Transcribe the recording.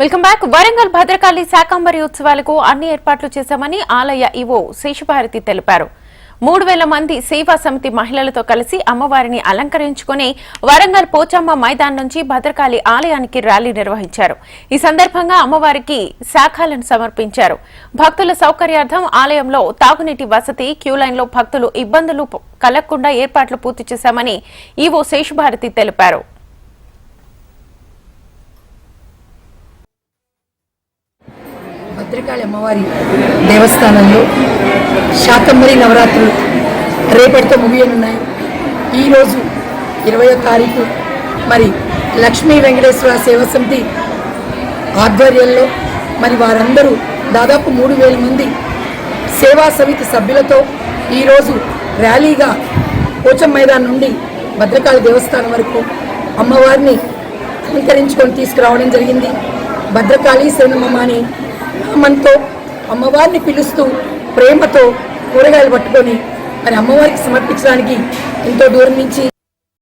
Welcome back. Warangal Bhadrakali Shakambari ఉత్సవాలకు అన్ని ఏర్పాట్లు చేశామని ఆలయ ఈవో శేషభారతి తెలిపారు. మూడు వేల మంది సేవా సమితి మహిళలతో కలిసి అమ్మవారిని అలంకరించుకుని వరంగల్ పోచమ్మ మైదాన్ నుంచి భద్రకాళి ఆలయానికి ర్యాలీ నిర్వహించారు. ఈ సందర్భంగా అమ్మవారికి శాఖలను సమర్పించారు. భక్తుల సౌకర్యార్థం ఆలయంలో తాగునీటి వసతి క్యూలైన్లో భక్తులు ఇబ్బందులు కలగకుండా ఏర్పాట్లు పూర్తి చేశామని ఈవో శేషభారతి తెలిపారు. భద్రకాళి అమ్మవారి దేవస్థానంలో శాకంబరి నవరాత్రులు రేపటితో ముగియనున్నాయి. ఈరోజు ఇరవయో తారీఖు. మరి లక్ష్మీ వెంకటేశ్వర సేవా సమితి ఆధ్వర్యంలో మరి వారందరూ దాదాపు మూడు వేల మంది సేవా సమితి సభ్యులతో ఈరోజు ర్యాలీగా కోచం మైదాన్ నుండి భద్రకాళి దేవస్థానం వరకు అమ్మవారిని అలంకరించుకొని తీసుకురావడం జరిగింది. భద్రకాళీ శరణమ్మ అని మనతో అమ్మవారిని పిలుస్తూ ప్రేమతో కూరగాయలు పట్టుకొని మరి అమ్మవారికి సమర్పించడానికి ఎంతో దూరం నుంచి